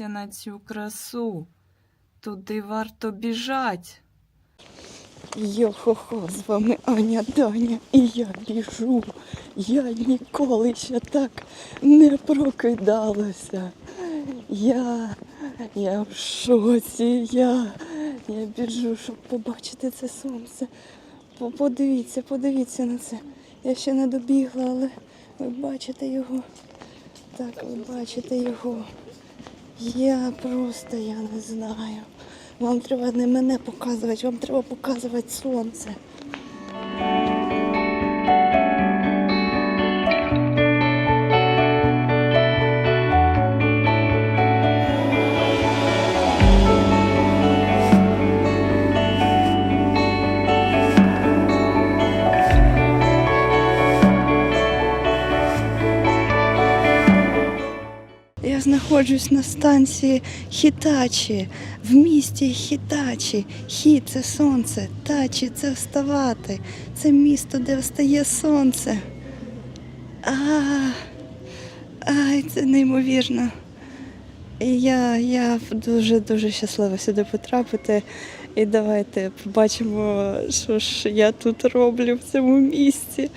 тільки на цю красу. Туди варто біжать. Йо-хо-хо, з вами Аня Даня, і я біжу. Я ніколи ще так не прокидалася. Я, я в шоці, я, я біжу, щоб побачити це сонце. Подивіться, подивіться на це. Я ще не добігла, але ви бачите його. Так, ви бачите його. Я просто я не знаю. Вам треба не мене показувати, вам треба показувати сонце. Я знаходжусь на станції Хітачі, в місті Хітачі. Хі це сонце, тачі це вставати. Це місто, де встає сонце. А, ай, це неймовірно. Я, я дуже-дуже щаслива сюди потрапити. І давайте побачимо, що ж я тут роблю в цьому місті.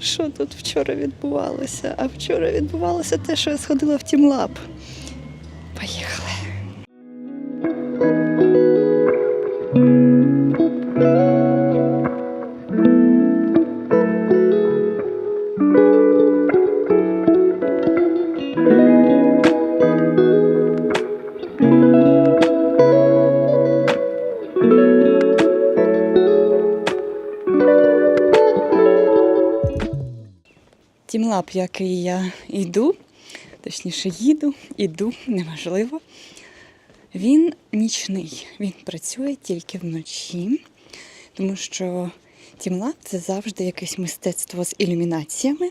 Що тут вчора відбувалося? А вчора відбувалося те, що я сходила в Тімлаб. Поїхали. Тімлаб, який я йду, точніше їду, іду, неважливо. Він нічний, він працює тільки вночі, тому що тімлаб це завжди якесь мистецтво з ілюмінаціями.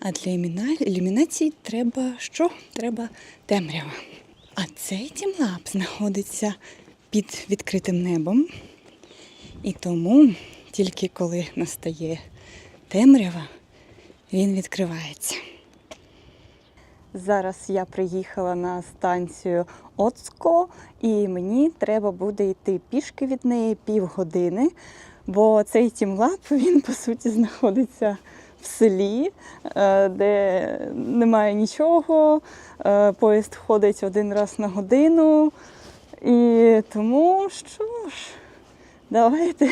А для ілюміна- ілюмінації треба що? Треба темрява. А цей тімлаб знаходиться під відкритим небом. І тому тільки коли настає темрява, він відкривається. Зараз я приїхала на станцію Оцко, і мені треба буде йти пішки від неї півгодини, бо цей тімлаб він по суті знаходиться в селі, е, де немає нічого. е, Поїзд ходить один раз на годину. І тому що ж, давайте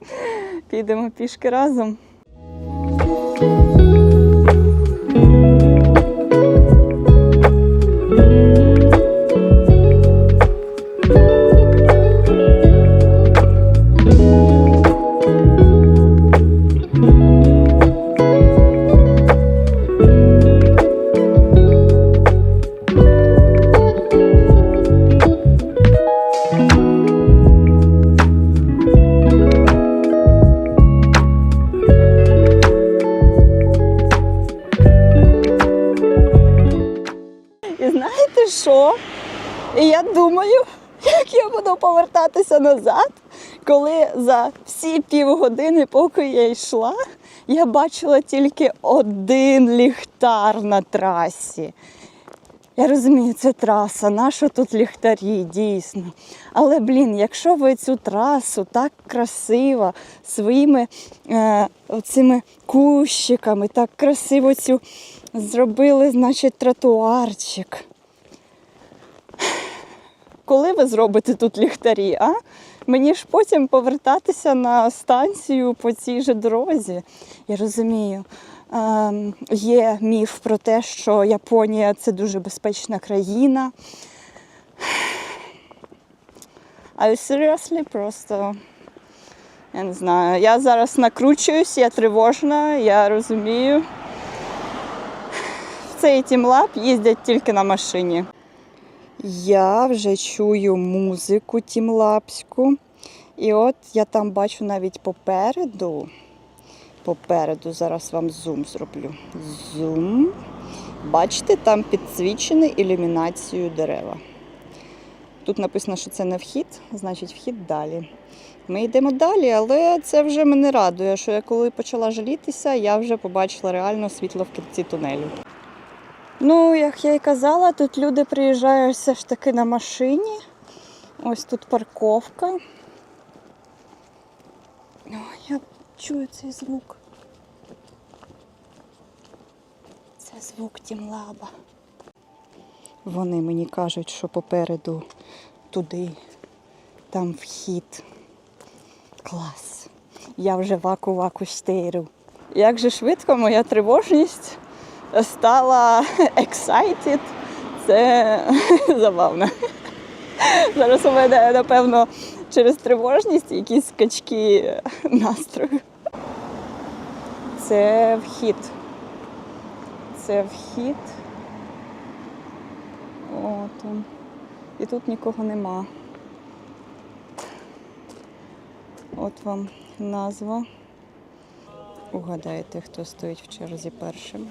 підемо пішки разом. Що? І я думаю, як я буду повертатися назад, коли за всі півгодини, поки я йшла, я бачила тільки один ліхтар на трасі. Я розумію, це траса, нащо тут ліхтарі, дійсно. Але, блін, якщо ви цю трасу так красиво, своїми е, оцими кущиками, так красиво цю зробили, значить, тротуарчик. Коли ви зробите тут ліхтарі, а? Мені ж потім повертатися на станцію по цій же дорозі. Я розумію. Ем, є міф про те, що Японія це дуже безпечна країна. А seriously просто. Я не знаю. Я зараз накручуюсь, я тривожна, я розумію. В цей тімлаб їздять тільки на машині. Я вже чую музику тімлапську. І от я там бачу навіть попереду. Попереду зараз вам зум зроблю. Зум. Бачите, там підсвічені ілюмінацією дерева. Тут написано, що це не вхід, значить вхід далі. Ми йдемо далі, але це вже мене радує, що я коли почала жалітися, я вже побачила реально світло в кінці тунелю. Ну, як я і казала, тут люди приїжджають все ж таки на машині. Ось тут парковка. О, я чую цей звук. Це звук Тімлаба. Вони мені кажуть, що попереду туди, там вхід. Клас. Я вже ваку-ваку штейру. Як же швидко моя тривожність стала excited. Це забавно. Зараз у мене, напевно, через тривожність якісь скачки настрою. Це вхід. Це вхід. От он. І тут нікого нема. От вам назва. Угадайте, хто стоїть в черзі першим.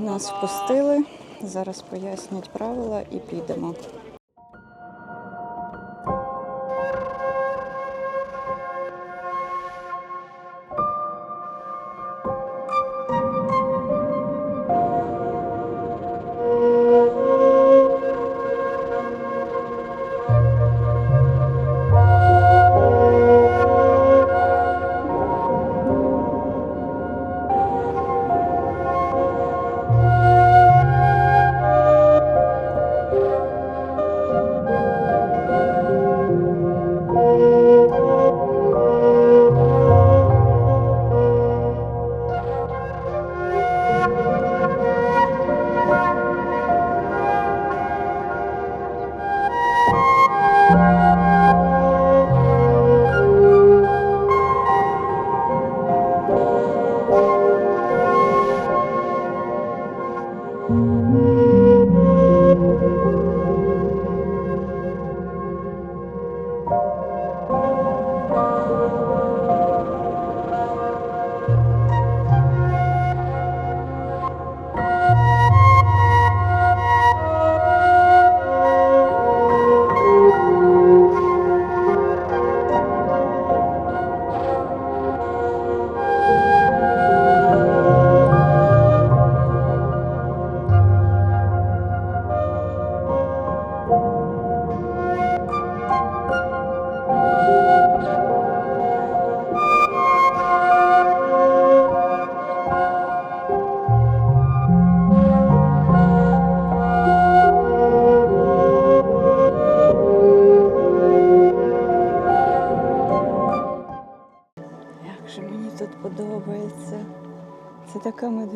Нас впустили. Зараз пояснять правила і підемо.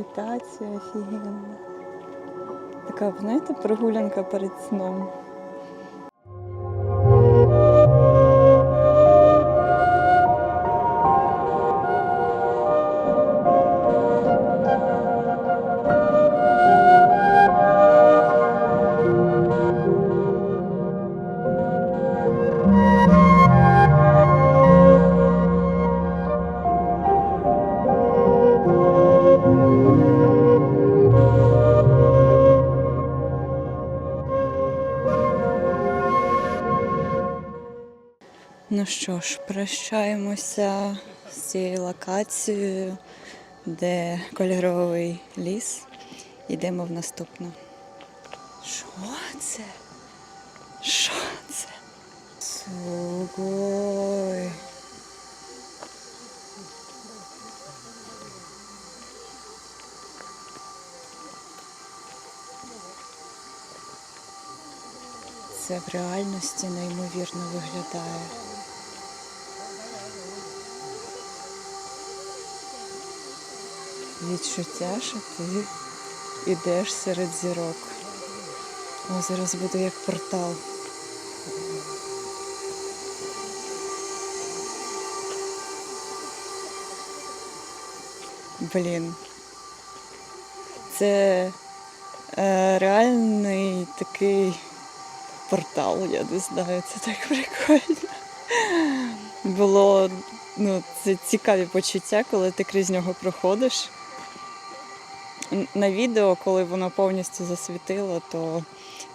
Медитація офігенна. Така, знаєте, прогулянка перед сном. Ж, прощаємося з цією локацією, де кольоровий ліс. Йдемо в наступну. Що це? Що це? Сугой. Це в реальності неймовірно виглядає. Відчуття, що ти йдеш серед зірок. О, зараз буде як портал. Блін. Це е, реальний такий портал, я не знаю, це так прикольно. Було ну, це цікаві почуття, коли ти крізь нього проходиш на відео, коли воно повністю засвітило, то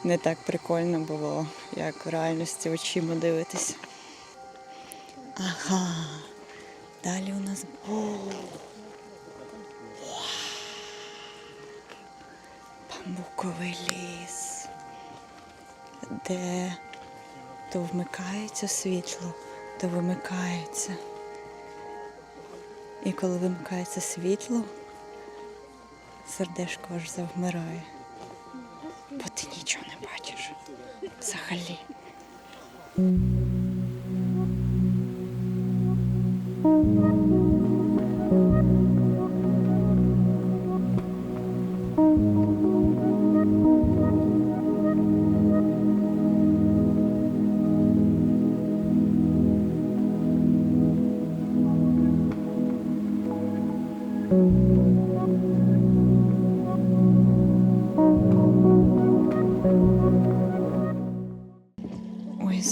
не так прикольно було, як в реальності очима дивитися. Ага. Далі у нас О! Бамбуковий ліс, де то вмикається світло, то вимикається. І коли вимикається світло, сердешко аж завмирає. Бо ти нічого не бачиш взагалі. Thank звук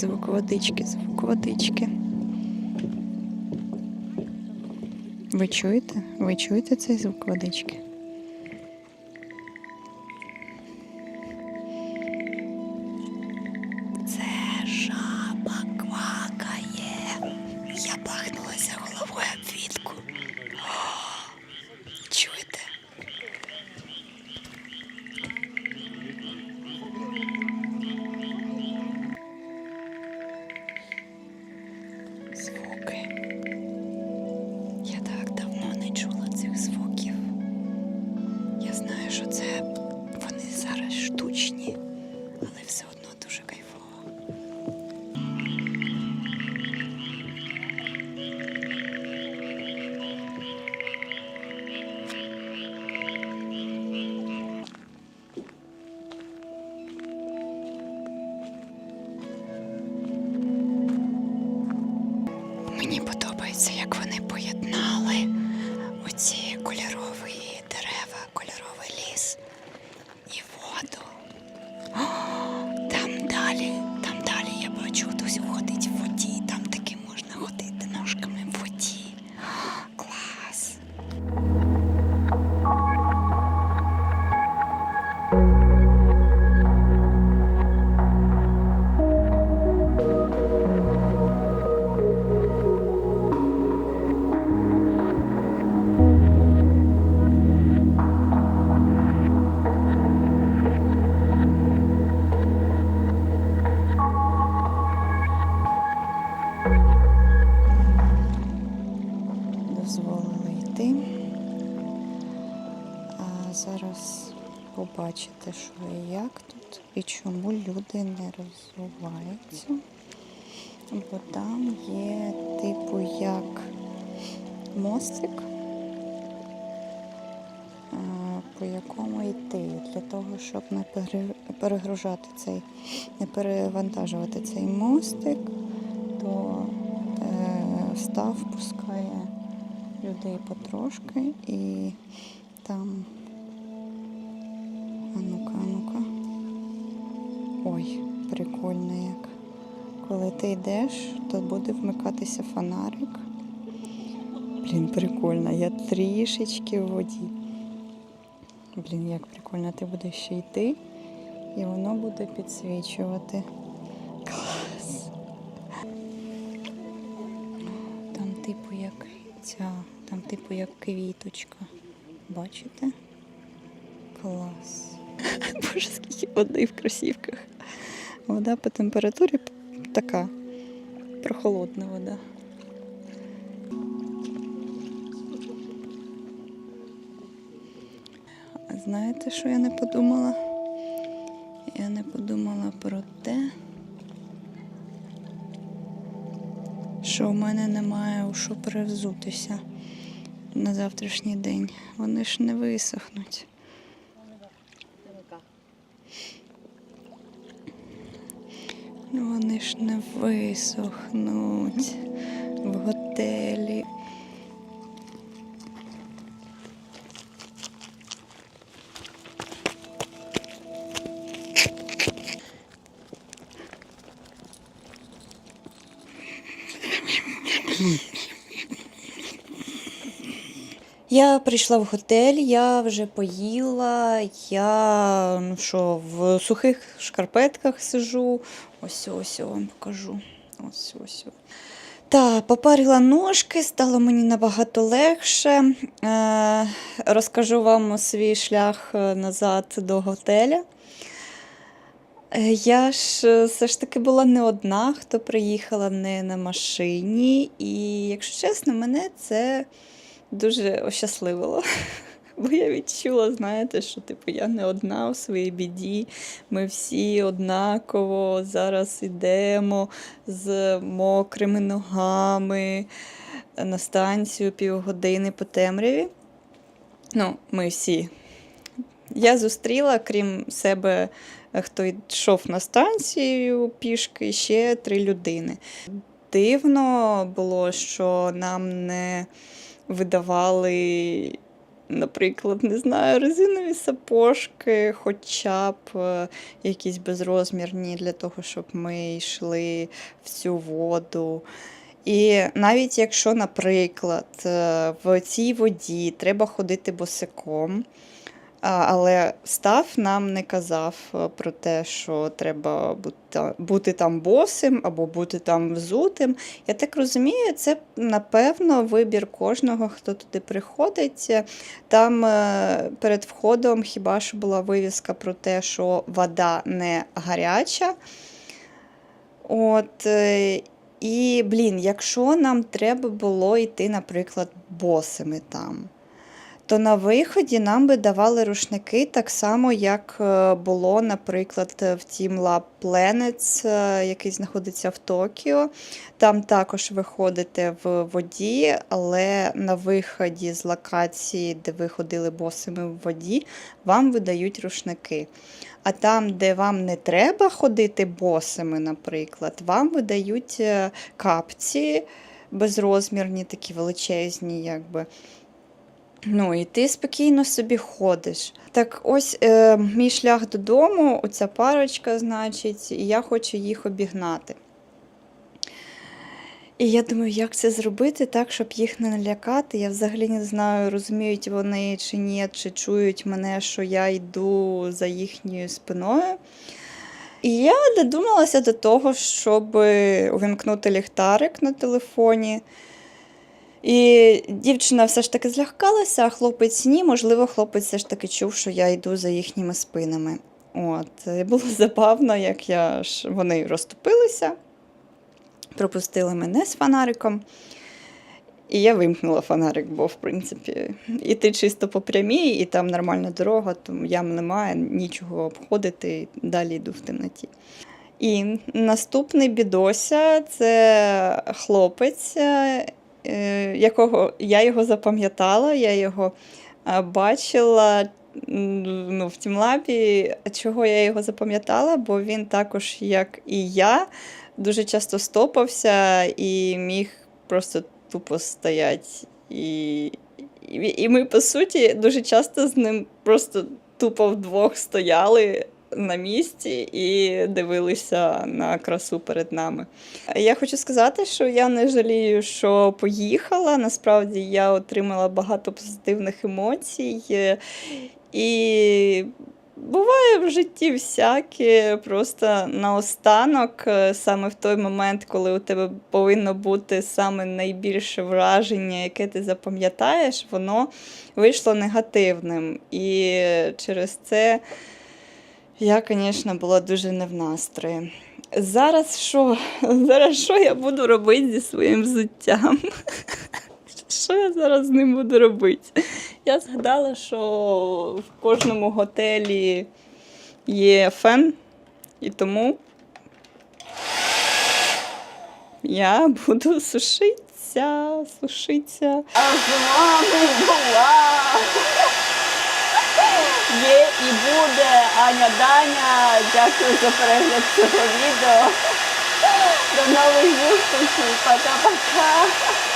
водички, звук водички. Ви чуєте? Ви чуєте цей звук водички? Дозволили йти. А зараз побачите, що і як тут і чому люди не розвиваються. Бо там є типу як мостик, по якому йти, для того, щоб не перегружати цей, не перевантажувати цей мостик, то е, став пускає людей потрошки і там. А ну-ка, а ну-ка. Ой, прикольно як. Коли ти йдеш, то буде вмикатися фонарик. Блін, прикольно, я трішечки в воді. Блін, як прикольно, ти будеш ще йти, і воно буде підсвічувати. Типу як квіточка. Бачите? Клас. Боже, скільки води в кросівках. Вода по температурі така прохолодна вода. А знаєте, що я не подумала? Я не подумала про те, що в мене немає у що перевзутися на завтрашній день. Вони ж не висохнуть. Ну, Вони ж не висохнуть Я прийшла в готель, я вже поїла, я ну що, в сухих шкарпетках сижу. Ось ось я вам покажу. Ось ось. Та, попарила ножки, стало мені набагато легше. Е, розкажу вам свій шлях е, назад до готеля. Е, Я ж е, все ж таки була не одна, хто приїхала не на машині. І, якщо чесно, мене це дуже ощасливило. Бо я відчула, знаєте, що типу я не одна у своїй біді. Ми всі однаково зараз йдемо з мокрими ногами на станцію півгодини по темряві. Ну, ми всі. Я зустріла, крім себе, хто йшов на станцію пішки, ще три людини. Дивно було, що нам не видавали, наприклад, не знаю, резинові сапожки, хоча б е, якісь безрозмірні для того, щоб ми йшли в цю воду. І навіть якщо, наприклад, е, в цій воді треба ходити босиком, але став нам не казав е, про те, що треба бути, там босим або бути там взутим. Я так розумію, це напевно вибір кожного, хто туди приходить. Там е, перед входом хіба що була вивіска про те, що вода не гаряча. От, е, і, блін, якщо нам треба було йти, наприклад, босими там, то на виході нам би давали рушники так само, як е, було, наприклад, в Team Lab Planets, е, який знаходиться в Токіо. Там також ви ходите в воді, але на виході з локації, де ви ходили босими в воді, вам видають рушники. А там, де вам не треба ходити босими, наприклад, вам видають е, капці безрозмірні, такі величезні, якби. Ну, і ти спокійно собі ходиш. Так ось е, мій шлях додому, оця парочка, значить, і я хочу їх обігнати. І я думаю, як це зробити так, щоб їх не налякати. Я взагалі не знаю, розуміють вони чи ні, чи чують мене, що я йду за їхньою спиною. І я додумалася до того, щоб увімкнути ліхтарик на телефоні. І дівчина все ж таки злякалася, а хлопець ні. Можливо, хлопець все ж таки чув, що я йду за їхніми спинами. От, і було забавно, як я ж вони розступилися, пропустили мене з фонариком. І я вимкнула фонарик, бо, в принципі, іти чисто по прямій, і там нормальна дорога, тому ям немає, нічого обходити, далі йду в темноті. І наступний бідося це хлопець, якого я його запам'ятала, я його е, бачила ну, в тімлабі. Чого я його запам'ятала? Бо він також, як і я, дуже часто стопався і міг просто тупо стоять. І, і, і ми, по суті, дуже часто з ним просто тупо вдвох стояли на місці і дивилися на красу перед нами. Я хочу сказати, що я не жалію, що поїхала. Насправді я отримала багато позитивних емоцій. І буває в житті всяке, просто наостанок, саме в той момент, коли у тебе повинно бути саме найбільше враження, яке ти запам'ятаєш, воно вийшло негативним. І через це я, звісно, була дуже не в настрої. Зараз що? Зараз що я буду робити зі своїм взуттям? Що я зараз з ним буду робити? Я згадала, що в кожному готелі є фен, і тому я буду сушитися, сушитися. А з вами була є і буде Аня Даня. Дякую за перегляд цього відео. До нових зустрічей. Пока-пока.